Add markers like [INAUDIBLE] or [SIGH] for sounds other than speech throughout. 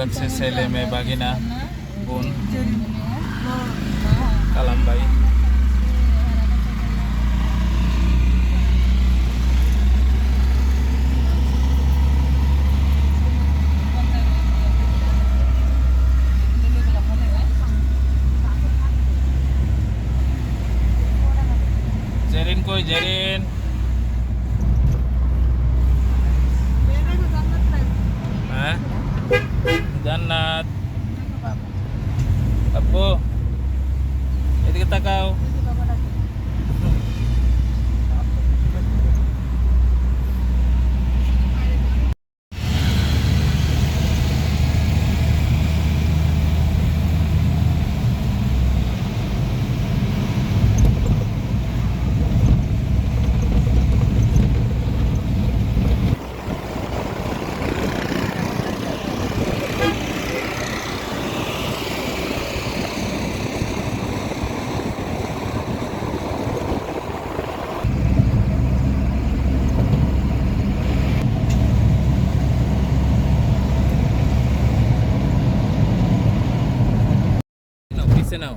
যাচ্ছে ছেলে মেয়ে বাগিনা বোন কালাম ভাই জেরিন কই জেরিন হ্যাঁ জান্নাত আব্বু এদিকে তাকাও নাও পিছে নাও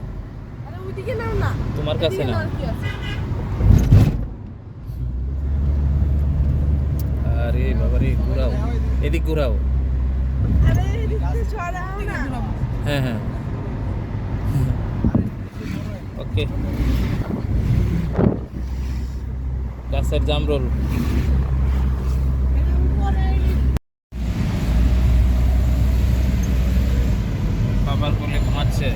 আরে ওইদিকে নাও না তোমার কাছে এদিকে নাও নাও, কি আছে? আরে বাবা রে ঘুরাও। এদিক ঘুরাও। হ্যাঁ হ্যাঁ। ওকে। গাছের জামরোল বাবার কোলে ঘুমাচ্ছে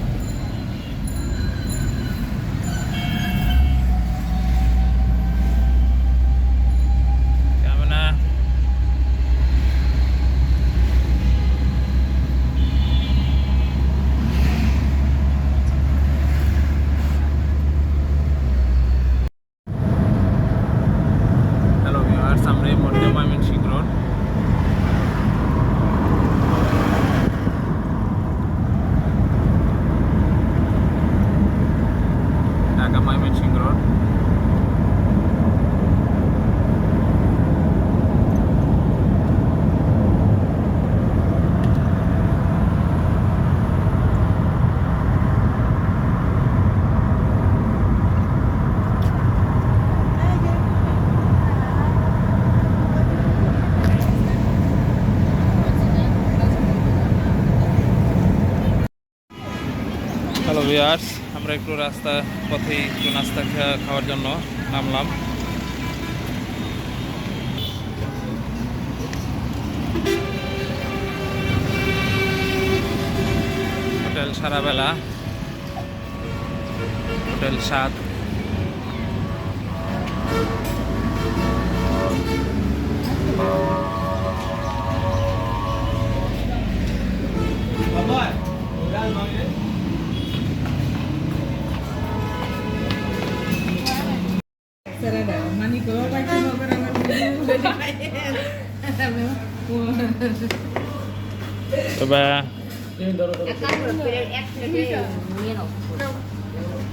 কেমন না হ্যালো ভিউয়ার্স আমরা এই মুহূর্তে Mymensingh road Dhaka Mymensingh road hello viewers আমরা একটু রাস্তা পথেই একটু নাস্তা খাওয়ার জন্য নামলাম। হোটেল সারাবেলা। হোটেল সাত। তবে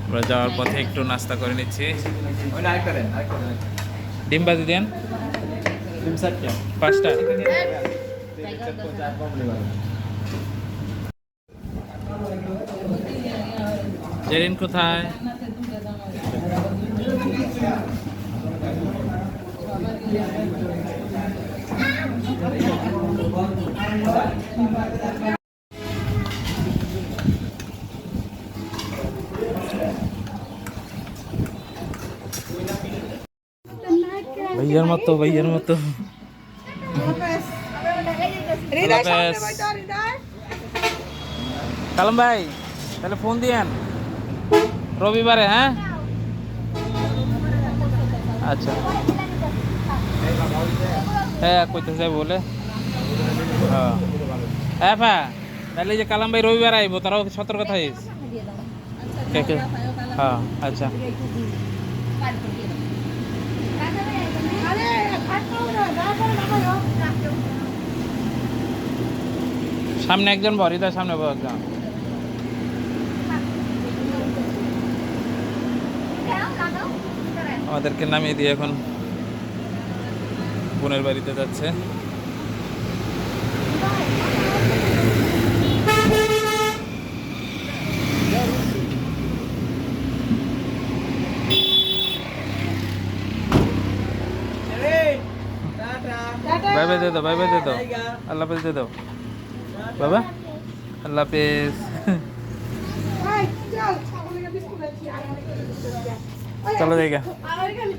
আমরা যাওয়ার পথে একটু নাস্তা করে নিচ্ছি। ডিম বাজি দেন। পাঁচটা। জেরিন কোথায়? ভাইয়ার মতো ভাইয়ার মতো হৃদয় সামনে হাফেজ। বইতো, হৃদয়। কালাম ভাই তাহলে ফোন দিয়েন রবিবারে হ্যাঁ আচ্ছা হ্যাঁ কইতে চাই বলে। হ্যাঁ। ফা তাহলে যে কালাম ভাই রবিবার আইব, তারাও সতর্ক থাকিস। হ্যাঁ আচ্ছা। সামনে একজন বরিদার সামনে একজন আমাদেরকে নামিয়ে দিয়ে এখন। বোনের বাড়িতে যাচ্ছে। বাই বাই, দিয়ে দাও, বাই বাই, দিয়ে দাও। আল্লাহ হাফেজ, দিয়ে দাও। বাবা, আল্লাহ হাফেজ। চলো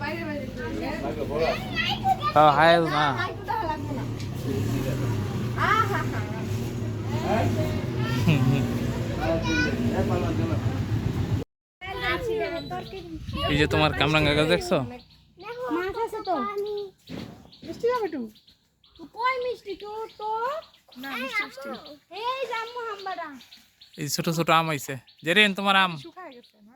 বাইরে হ্যাঁ হাই না দেখা। এই যে তোমার কামরাঙ্গা গাছ দেখছ? এই ছোট ছোট আম হইছে। জেরিন, তোমার আম। শুকায় গেছে না?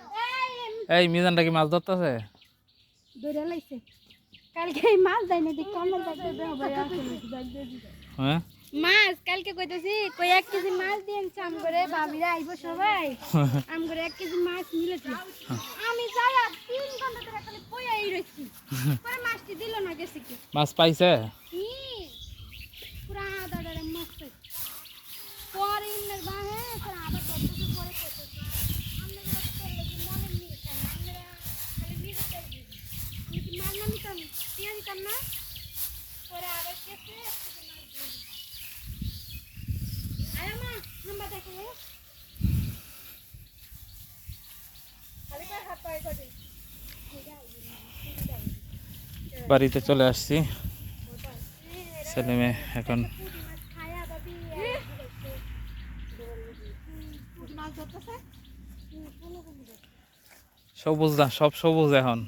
এই মিজানটা কি মাছ ধরতেছে? লাইছে। কালকে মাছ দেয় না দেখি আমার ব্যাগ দিয়ে হবে হ্যাঁ? মাছ কালকে কইতেছি কই এক কেজি মাছ দিয়েছে আম করে ভাবিরা আইব সবাই। [LAUGHS] আম করে এক কেজি মাছ মিলেছে [LAUGHS] আমি যাই আর তিন ঘণ্টা ধরে খালি পয়াই রইছি। পরে মাছটি দিল না গেছে কি? মাছ পাইছে? পুরা আদা ডারে মাছ পাইছে। পরে ইন্নের বাহে পরে আবার কতদিন পরে কইতেছে আমরা লোক করলে কি মনে নিয়ে কেন আমরা খালি নিজে চাই আমি কি মাছ না নিতাম পেঁয়াজ নিতাম না? পরে আবার। আরে মা হাম্বা দেখো। বাড়িতে চলে আসছি। ছেলে মেয়ে এখন সবুজ না সব সবুজ এখন।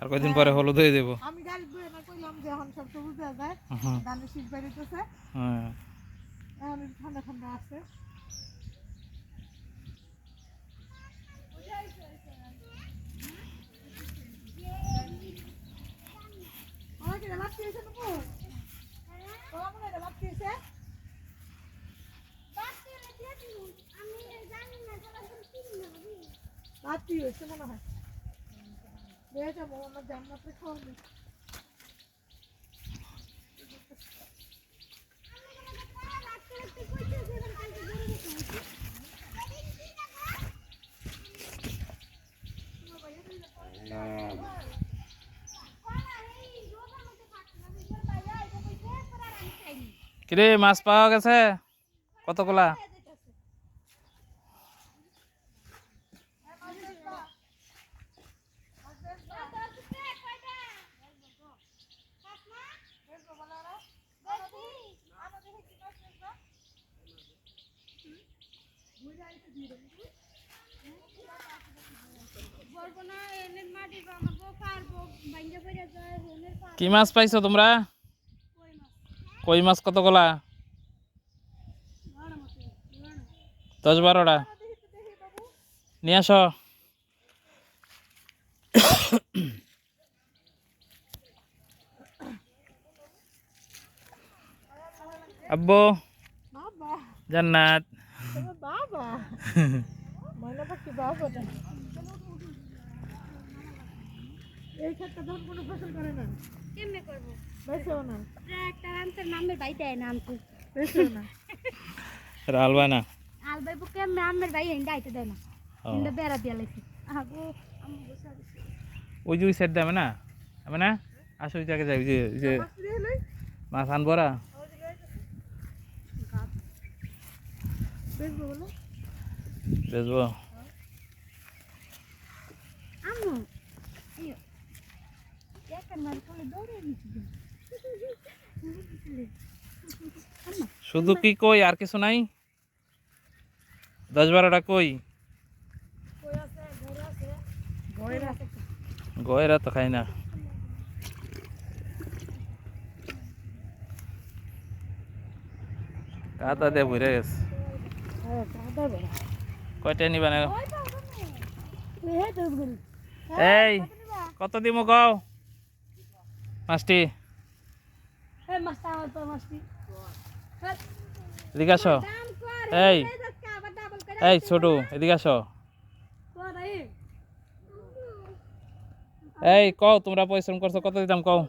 আর কয়দিন পরে হলুদ হয়ে যাব আমি গাড়ি ধুয়ে না কইলাম যে এখন সব সবুজ হয়ে যায় হুম, ধানের শীত বেরিতেছে হ্যাঁ। এখন ঠান্ডা ঠান্ডা আছে। নুপু তোমার মনে হয় মনে যাব আমার জান্নাতে খাওয়াবে। কিরে মাছ পাওয়া গেছে? কতগুলা? কি মাছ পাইছো তোমরা? কই মাছ কতগুলা? দশ বারোটা। নিয়ে আসো। আব্বু বাবা। জান্নাত। এই ক্ষেত্রে ধন কোনো ফসল করে না। কেমনে করব? বেছেও না। একটা আনসার নামের ভাই দেয় না আনতে বেছেও না। রালবা না? আল ভাই বুকে আমের ভাই হেন্ডা আইতে দেয় না। ও, হেন্ডা বেড়া দিয়া লাইছে। আগো আমি বসে ওই যে ওই সাইড দেবে না? হবে না? আসো ওই জায়গায় যাই যে যে মাছ আনবরা বলো। আম্মু একটা দৌড়ে দিছি। শুধু কি কই? আর কিছু নাই? দশ বারোটা কই? গয়রা তো খাই না। কাদা দিয়ে ভরে গেছে। কয়টা নিবা না? এই, কত দিমু কও? মাছটি? এদিকে আসো। এই। এই ছোট এদিকে আসো। এই। কও তোমরা পরিশ্রম করছ কত দিতাম কও।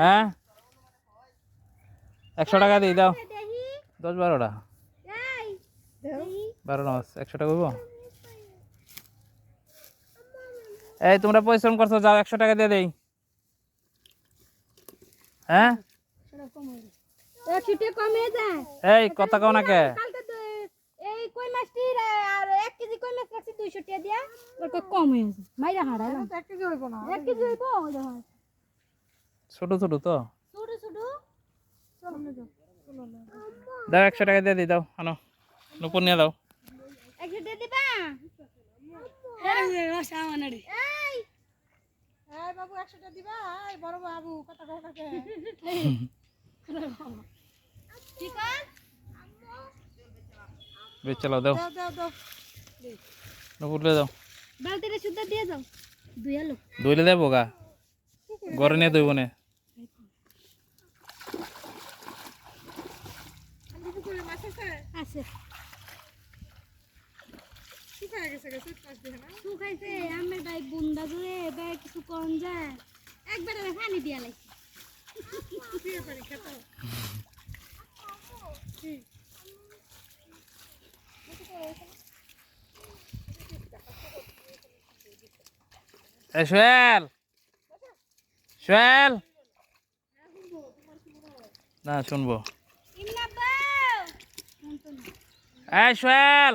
হ্যাঁ। একশো টাকা দিই দাও। দশ বারোটা। বারোটা মাছ একশো টাকা হইব? এই তোমরা পরিশ্রম করছ যাও একশো টাকা দিয়ে দেই। হ্যাঁ? এই কথা কও না কে? তো হয়ে ছোট ছোট দাও একশো টাকা দিয়ে দিই দাও আনো। নুপুর নিয়ে দাও একশো টাকা দিবা এই বাবু একশো টাকা দিবা বড় বাবু কথা আছে বেশ চালাও দাও। দাও দাও দাও। নুপুর দিয়ে দাও। বালতিটা যাও ধুইলে দেবো গা। ঘরে নিয়ে ধুইব নে। আছে। গেছে গেছে না? শুকাইছে আমার ভাই বুন্দা জুড়ে এবার কিছু কম যায়। একবার পানি দিয়া লাগছি দিয়ে পারি খেতে। সোহেল! সোহেল! না শুনব। এই সোহেল!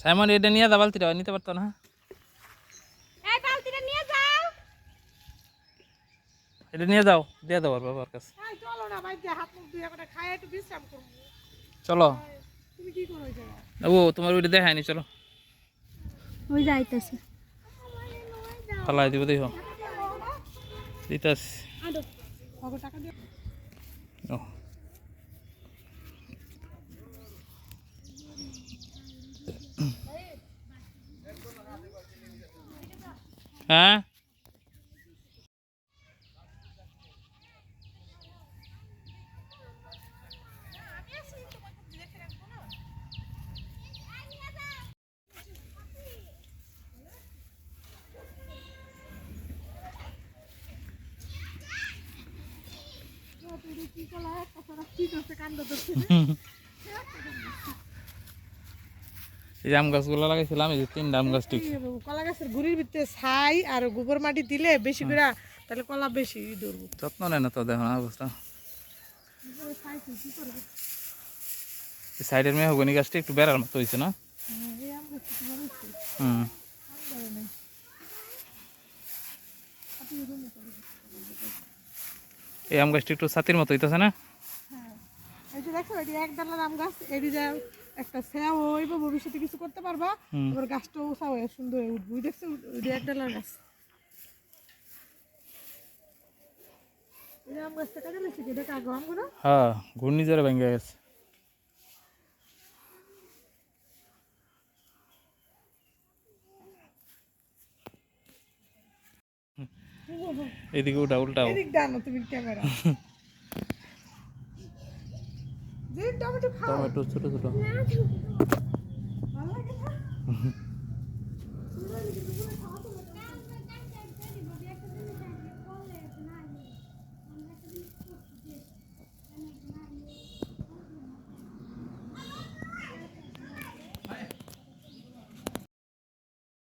সাইমন এটা নিয়ে দা বালতিটা নিতে পারতো না এই বালতিটা নিয়ে যাও। এটা নিয়ে যাও দিয়ে দাও বাবার কাছে। এই চলো না ভাই হাত মুখ ধুয়ে করে খায় একটু বিশ্রাম করব। চলো। তুমি কি করো ও তোমার ওইটা দেখায়নি চলো। ওই যাইতেছে ফালাই দিব দেখো। দিতাস আদো টাকা ও হ্যাঁ ঠিক আছে কান্দ ধরছে এই আম গাছগুলো লাগাইছিলাম এই যে তিনটা আম গাছ ঠিক। কলা গাছের গুড়ির ভিতরে ছাই আর গোবর মাটি দিলে বেশি করে তাহলে কলা বেশি ধরবো। যত্ন নেয় না তো দেখো না অবস্থা। সাইডের মেয়ে হগনি গাছটা একটু বেড়ার মতো হয়েছে না? হুম। এই আম গাছটা একটু ছাতির মতো হইতেছে না? এই যে দেখো এটি এক ডালার আম গাছ এটি যা একটা ছায়া হইব ভবিষ্যতে কিছু করতে পারবা। আবার গাছটা উঁচা হয়ে সুন্দর হয়ে উঠবো। ওই দেখছ এক ডালার গাছ। হ্যাঁ ঘূর্ণিঝড়ে ভেঙে গেছে। এদিকে উঠা উল্টাও। এদিক ডানো তুমি ক্যামেরা। [LAUGHS] টমেটো ছোট ছোট। [LAUGHS]